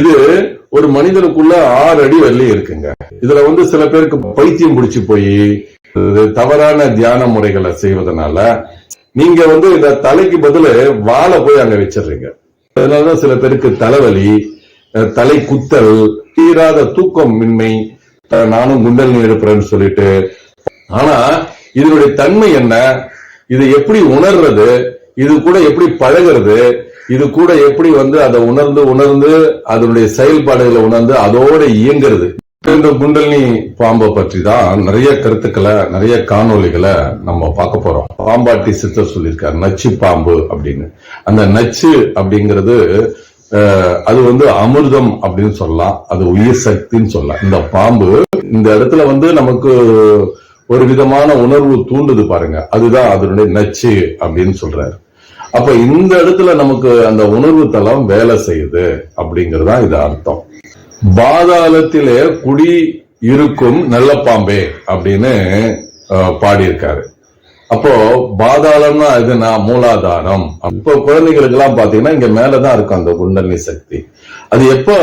இது ஒரு மனிதனுக்குள்ள ஆறு அடி வெள்ளி இருக்குங்க. இதுல வந்து சில பேருக்கு பைத்தியம் பிடிச்சு போய் தவறான தியான முறைகளை செய்வதனால நீங்க வந்து இந்த தலைக்கு பதிலு வாழை போய் அங்க வச்சிடுறீங்க. அதனாலதான் சில பேருக்கு தலைவலி தலை குத்தல் தீராத தூக்கம் மின்மை நானும் குண்டல் எடுப்புறேன்னு சொல்லிட்டு. ஆனா இதனுடைய தன்மை என்ன? இது எப்படி உணர்றது? இது கூட எப்படி பழகிறது? இது கூட எப்படி வந்து அதை உணர்ந்து உணர்ந்து அதனுடைய செயல்பாடுகளை உணர்ந்து அதோட இயங்குறது? இந்த குண்டலினி பாம்பை பற்றி தான் நிறைய கருத்துக்களை நிறைய காணொளிகளை நம்ம பார்க்க போறோம். பாம்பாட்டி சித்தர் சொல்லியிருக்காரு நச்சு பாம்பு அப்படின்னு. அந்த நச்சு அப்படிங்கிறது அஹ், அது வந்து அமிர்தம் அப்படின்னு சொல்லலாம். அது உயிர் சக்தின்னு சொல்லலாம். இந்த பாம்பு இந்த இடத்துல வந்து நமக்கு ஒரு விதமான உணர்வு தூண்டுது பாருங்க. அதுதான் அதனுடைய நச்சு அப்படின்னு சொல்றாரு. அப்ப இந்த இடத்துல நமக்கு அந்த உணர்வு தளம் வேலை செய்யுது அப்படிங்கறதா இது அர்த்தம். பாதாளத்திலே குடி இருக்கும் நல்ல பாம்பே அப்படின்னு பாடியிருக்காரு. அப்போ பாதாளம்னா இதுனா மூலாதாரம். இப்போ குழந்தைகளுக்கு எல்லாம் பாத்தீங்கன்னா இங்க மேலதான் இருக்கும் அந்த குண்டலி சக்தி. அது எப்ப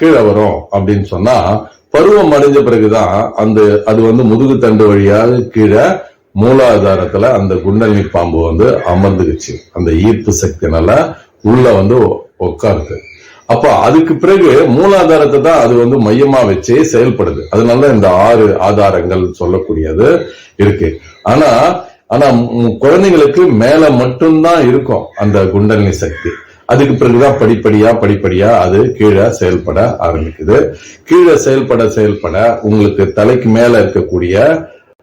கீழே வரும் அப்படின்னு சொன்னா பருவம் அடைஞ்ச பிறகுதான் அந்த அது வந்து முதுகு தண்டு வழியாக கீழே மூலாதாரத்துல அந்த குண்டலினி பாம்பு வந்து அமர்ந்துக்குச்சு அந்த ஈர்ப்பு சக்தினால உள்ள வந்து உட்காருது அப்ப அதுக்கு பிறகு மூலாதாரத்தை தான் அது வந்து மையமா வச்சே செயல்படுது. அதனால இந்த ஆறு ஆதாரங்கள் சொல்லக்கூடியது இருக்கு. ஆனா ஆனா குழந்தைங்களுக்கு மேல மட்டும்தான் இருக்கும் அந்த குண்டலினி சக்தி. அதுக்கு பிறகுதான் படிப்படியா படிப்படியா அது கீழே செயல்பட ஆரம்பிக்குது. கீழே செயல்பட செயல்பட உங்களுக்கு தலைக்கு மேல இருக்கக்கூடிய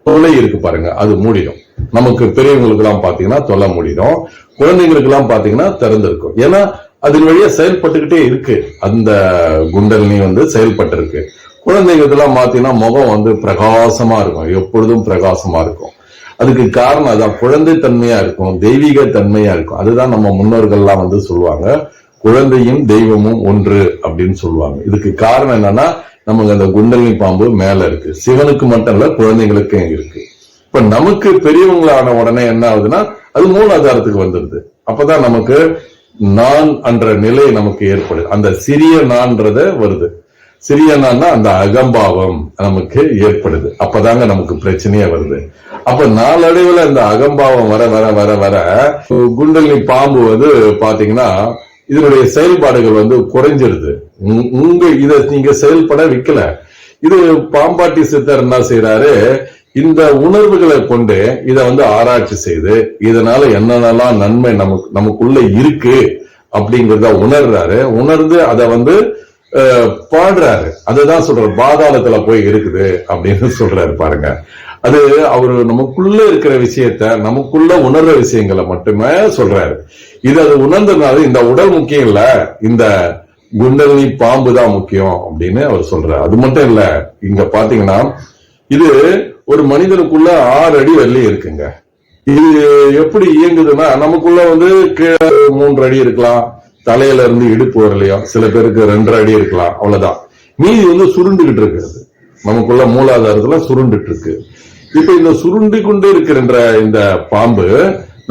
தொலை இருக்கு பாருங்க அது மூடிடும். நமக்கு பெரியவங்களுக்கு எல்லாம் பாத்தீங்கன்னா தொலை மூடிடும். குழந்தைங்களுக்கு எல்லாம் பாத்தீங்கன்னா திறந்திருக்கும். ஏன்னா அதன் வழியா செயல்பட்டுக்கிட்டே இருக்கு. அந்த குண்டலினி வந்து செயல்பட்டு இருக்கு குழந்தைங்களுக்கு எல்லாம் பாத்தீங்கன்னா முகம் வந்து பிரகாசமா இருக்கும். எப்பொழுதும் பிரகாசமா இருக்கும். அதுக்கு காரணம் அதான் குழந்தை தன்மையா இருக்கும் தெய்வீக தன்மையா இருக்கும். அதுதான் நம்ம முன்னோர்கள்லாம் வந்து சொல்லுவாங்க. குழந்தையும் தெய்வமும் ஒன்று அப்படின்னு சொல்லுவாங்க. இதுக்கு காரணம் என்னன்னா நமக்கு அந்த குண்டலினி பாம்பு மேல இருக்கு. சிவனுக்கு மட்டும் இல்ல குழந்தைங்களுக்கும் இருக்கு. இப்ப நமக்கு பெரியவங்களான உடனே என்ன ஆகுதுன்னா அது மூலாதாரத்துக்கு வந்துடுது. அப்பதான் நமக்கு நான் என்ற நிலை நமக்கு ஏற்படுது. அந்த சிறிய நான்ன்றத வருது. சிறிய நான்னா அந்த அகம்பாவம் நமக்கு ஏற்படுது. அப்பதாங்க நமக்கு பிரச்சனையே வருது. அப்ப நாளடைவுல இந்த அகம்பாவம் வர வர வர வர குண்டலினி பாம்பு வந்து பாத்தீங்கன்னா இதனுடைய செயல்பாடுகள் வந்து குறைஞ்சிருது உங்க- உங்க இத நீங்க செயல்பட வைக்கல. இது பாம்பாட்டி சித்தர் என்ன செய்யறாரு இந்த உணர்வுகளை கொண்டு இத வந்து ஆராய்ச்சி செய்து இதனால என்னென்னலாம் நன்மை நமக்கு நமக்குள்ள இருக்கு அப்படிங்கறத உணர்றாரு. உணர்ந்து அதை வந்து பாடுறாரு. அதுதான் சொல்ற பாதாளத்துல போய் இருக்குது அப்படின்னு சொல்றாரு பாருங்க. அது அவரு நமக்குள்ள இருக்கிற விஷயத்த நமக்குள்ள உணர்ற விஷயங்களை மட்டுமே சொல்றாரு. இது அது உணர்ந்ததுனால இந்த உடல் முக்கியம் இல்ல இந்த குண்டலினி பாம்பு தான் முக்கியம் அப்படின்னு அவர் சொல்றாரு. அது மட்டும் இல்ல இங்க பாத்தீங்கன்னா இது ஒரு மனிதனுக்குள்ள ஆறு அடி வெள்ளி இருக்குங்க. இது எப்படி இயங்குதுன்னா நமக்குள்ள வந்து மூன்று அடி இருக்கலாம் தலையில இருந்து இடுப்பு வரலையும் சில பேருக்கு ரெண்டரை அடி இருக்கலாம் அவ்வளவுதான். மீதி வந்து சுருண்டுகிட்டு இருக்கிறது. நமக்குள்ள மூலாதாரத்துல சுருண்டுட்டு இருக்கு. இப்ப இந்த சுருண்டு கொண்டு இருக்கின்ற இந்த பாம்பு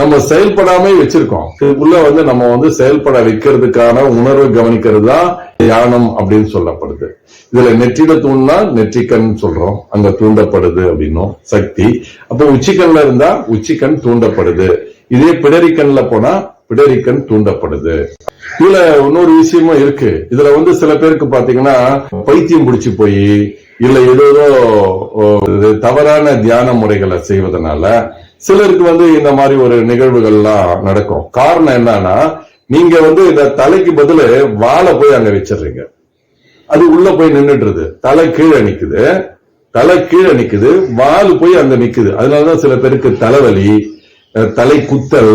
நம்ம செயல்படாம வச்சிருக்கோம். இதுக்குள்ள வந்து நம்ம வந்து செயல்பட வைக்கிறதுக்கான உணர்வை கவனிக்கிறது தான் தியானம் அப்படின்னு சொல்லப்படுது. இதுல நெற்றிட தூண்னா நெற்றிக்கண் சொல்றோம். அங்க தூண்டப்படுது அப்படின்னும். சக்தி. அப்ப உச்சிக்கண்ல இருந்தா உச்சிக்கண் தூண்டப்படுது. இதே பிடரிக்கண்ல போனா பிடரிக்கண் தூண்டப்படுது. இதுல இன்னொரு விஷயமும் இருக்கு. இதுல வந்து சில பேருக்கு பாத்தீங்கன்னா பைத்தியம் பிடிச்சு போய் இல்ல ஏதோ ஓ, இது தவறான தியான முறைகளை செய்வதனால சிலருக்கு வந்து இந்த மாதிரி ஒரு நிகழ்வுகள்லாம் நடக்கும். காரணம் என்னன்னா நீங்க வந்து இந்த தலைக்கு பதிலு வாழை போய் அங்க வச்சிடுறீங்க. அது உள்ள போய் நின்னுடுறது தலை கீழே நிக்குது. தலை கீழே நிக்குது. வால் போய் அங்க நிக்குது. அதனாலதான் சில பேருக்கு தலைவலி அஹ், தலை குத்தல்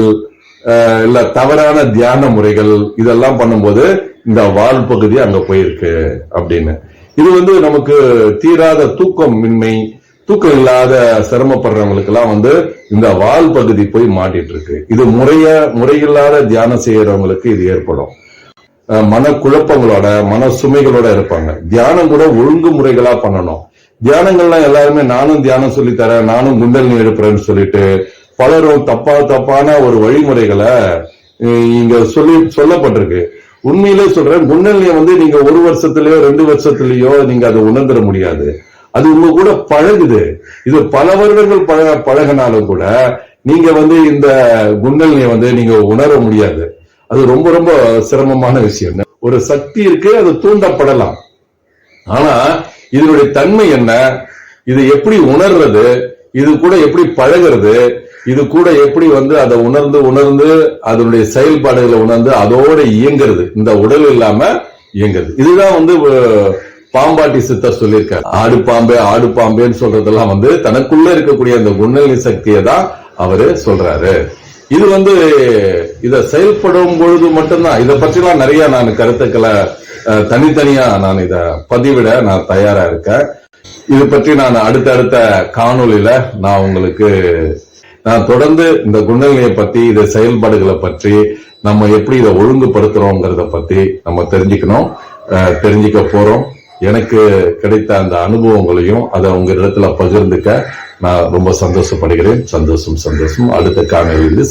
அஹ், இல்ல தவறான தியான முறைகள் இதெல்லாம் பண்ணும்போது இந்த வால் பகுதி அங்க போயிருக்கு அப்படின்னு. இது வந்து நமக்கு தீராத தூக்கம் மின்மை தூக்கம் இல்லாத சிரமப்படுறவங்களுக்கு எல்லாம் வந்து இந்த வால் பகுதி போய் மாட்டிட்டு இருக்கு இது முறைய முறையில்லாத தியானம் செய்யறவங்களுக்கு இது ஏற்படும். மன குழப்பங்களோட மன சுமைகளோட இருப்பாங்க. தியானம் கூட ஒழுங்கு முறைகளா பண்ணணும். தியானங்கள்லாம் எல்லாருமே நானும் தியானம் சொல்லி தரேன் நானும் குண்டலினி எடுப்புறேன்னு சொல்லிட்டு பலரும் தப்பா தப்பான ஒரு வழிமுறைகளை இங்க சொல்லி சொல்லப்பட்டிருக்கு. உண்மையிலே சொல்றேன் குண்டலினியை வந்து நீங்க ஒரு வருஷத்துலயோ ரெண்டு வருஷத்துலயோ நீங்க அதை உணர்ந்துட முடியாது. அது உங்க கூட பழகுது. இது பல வருடங்கள் பழக பழகினாலும் கூட நீங்க வந்து இந்த குண்டலினை வந்து நீங்க உணர முடியாது. அது ரொம்ப ரொம்ப சிரமமான விஷயம். ஒரு சக்தி இருக்கு அது தூண்டப்படலாம். ஆனா இதனுடைய தன்மை என்ன? இது எப்படி உணர்றது? இது கூட எப்படி பழகிறது? இது கூட எப்படி வந்து அதை உணர்ந்து உணர்ந்து அதனுடைய செயல்பாடுகளை உணர்ந்து அதோட இயங்குறது. இந்த உடல் இல்லாம இயங்குறது. இதுதான் வந்து பாம்பாட்டி சித்தர் சொல்லியிருக்காரு. ஆடு பாம்பே ஆடு பாம்பேன்னு சொல்றதெல்லாம் வந்து தனக்குள்ள இருக்கக்கூடிய அந்த குணநிலை சக்தியை தான் அவரு சொல்றாரு. இது வந்து இத செயல்படும் பொழுது மட்டும்தான். இதை பற்றிலாம் நிறைய நான் கருத்துக்களை தனித்தனியா நான் இத பதிவிட நான் தயாரா இருக்கேன். இது பற்றி நான் அடுத்தடுத்த காணொலியில நான் உங்களுக்கு நான் தொடர்ந்து இந்த குணநிலையை பத்தி இந்த செயல்பாடுகளை பற்றி நம்ம எப்படி இதை ஒழுங்குபடுத்துறோங்கிறத பத்தி நம்ம தெரிஞ்சுக்கணும் அஹ், தெரிஞ்சுக்க போறோம். எனக்கு கிடைத்த அந்த அனுபவங்களையும் அதை உங்க இடத்துல பகிர்ந்துக்க நான் ரொம்ப சந்தோஷப்படுகிறேன். சந்தோஷம் சந்தோஷம். அடுத்த காணொலியில்